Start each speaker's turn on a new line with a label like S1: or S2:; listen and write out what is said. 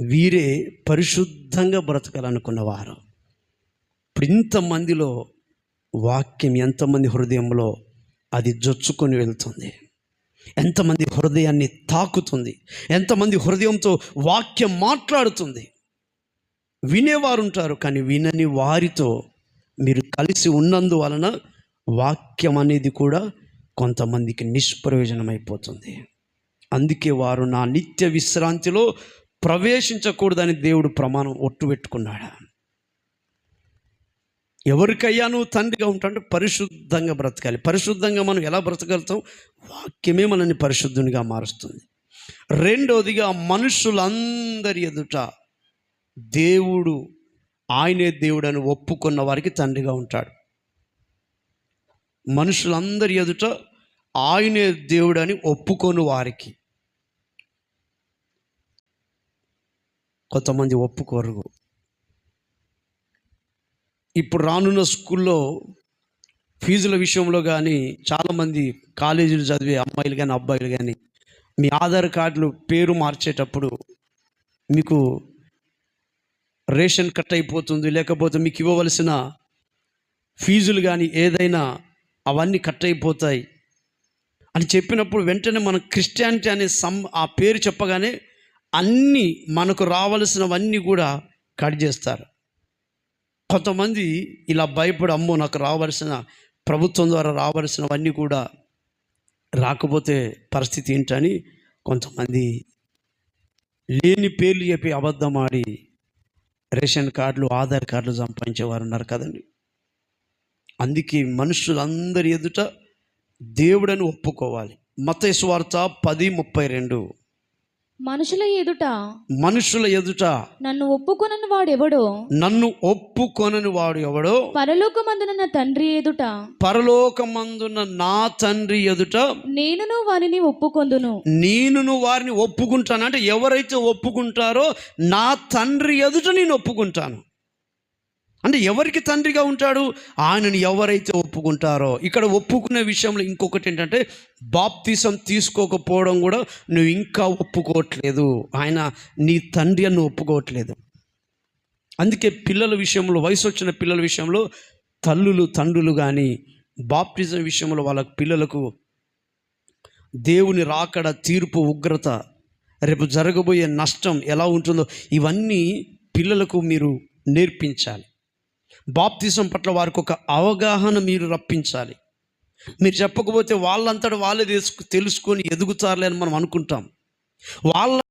S1: వీరే పరిశుద్ధంగా బ్రతకాలనుకున్నవారు. ఇప్పుడు ఇంతమందిలో వాక్యం ఎంతమంది హృదయంలో అది జొచ్చుకొని వెళ్తుంది. ఎంతమంది హృదయాన్ని తాకుతుంది. ఎంతమంది హృదయంతో వాక్యం మాట్లాడుతుంది. వినేవారు ఉంటారు కానీ వినని వారితో మీరు కలిసి ఉన్నందువలన వాక్యం అనేది కూడా కొంతమందికి నిష్ప్రయోజనమైపోతుంది. అందుకే వారు నా నిత్య విశ్రాంతిలో ప్రవేశించకూడదని దేవుడు ప్రమాణం ఒట్టు పెట్టుకున్నాడు? ఎవరికయ్యా నువ్వు తండ్రిగా ఉంటాడు పరిశుద్ధంగా బ్రతకాలి. పరిశుద్ధంగా మనం ఎలా బ్రతకగలుగుతాం? వాక్యమే మనల్ని పరిశుద్ధునిగా మారుస్తుంది. రెండవదిగా మనుషులందరి ఎదుట దేవుడు ఆయనే దేవుడు అని ఒప్పుకున్న వారికి తండ్రిగా ఉంటాడు. మనుషులందరి ఎదుట ఆయనే దేవుడు అని ఒప్పుకొని వారికి కొంతమంది ఒప్పుకోరు. ఇప్పుడు రానున్న స్కూల్లో ఫీజుల విషయంలో కానీ చాలామంది కాలేజీలు చదివే అమ్మాయిలు కానీ అబ్బాయిలు కానీ మీ ఆధార్ కార్డులు పేరు మార్చేటప్పుడు మీకు రేషన్ కట్ అయిపోతుంది. లేకపోతే మీకు ఇవ్వవలసిన ఫీజులు కానీ ఏదైనా అవన్నీ కట్ అయిపోతాయి. అని చెప్పినప్పుడు వెంటనే మనం క్రిస్టియానిటీ అనే సం ఆ పేరు చెప్పగానే అన్నీ మనకు రావలసినవన్నీ కూడా కట్ చేస్తారు. కొంతమంది ఇలా భయపడి అమ్మో నాకు రావాల్సిన ప్రభుత్వం ద్వారా రావాల్సినవన్నీ కూడా రాకపోతే పరిస్థితి ఏంటని కొంతమంది లేని పేర్లు చెప్పి అబద్ధం ఆడి రేషన్ కార్డులు ఆధార్ కార్డులు సంపాదించేవారు ఉన్నారు కదండి. అందుకే మనుషులందరి ఎదుట దేవుడని ఒప్పుకోవాలి. మత స్వార్థ పది ముప్పై రెండు.
S2: మనుషుల ఎదుట
S1: మనుషుల ఎదుట
S2: నన్ను ఒప్పుకొనని వాడెవడో?
S1: నన్ను ఒప్పుకొనని వాడు ఎవడో
S2: పరలోకమందున తండ్రి ఎదుట
S1: పరలోకమందున్న నా తండ్రి ఎదుట
S2: నేనును వారిని ఒప్పుకొందును.
S1: నేనును వారిని ఒప్పుకుంటాను. అంటే ఎవరైతే ఒప్పుకుంటారో నా తండ్రి ఎదుట నేను ఒప్పుకుంటాను. అంటే ఎవరికి తండ్రిగా ఉంటాడు? ఆయనను ఎవరైతే ఒప్పుకుంటారో. ఇక్కడ ఒప్పుకునే విషయంలో ఇంకొకటి ఏంటంటే బాప్తీసం తీసుకోకపోవడం కూడా నువ్వు ఇంకా ఒప్పుకోవట్లేదు. ఆయన నీ తండ్రి అని ఒప్పుకోవట్లేదు. అందుకే పిల్లల విషయంలో వయసు వచ్చిన పిల్లల విషయంలో తల్లులు తండ్రులు కానీ బాప్టిజం విషయంలో వాళ్ళ పిల్లలకు దేవుని రాకడ తీర్పు ఉగ్రత రేపు జరగబోయే నష్టం ఎలా ఉంటుందో ఇవన్నీ పిల్లలకు మీరు నేర్పించాలి. బాప్తిజం పట్ల వారికి ఒక అవగాహన మీరు రప్పించాలి. మీరు చెప్పకపోతే వాళ్ళంతటా వాళ్ళే తెలుసు తెలుసుకొని ఎదుగుతారులే అని మనం అనుకుంటాం. వాళ్ళ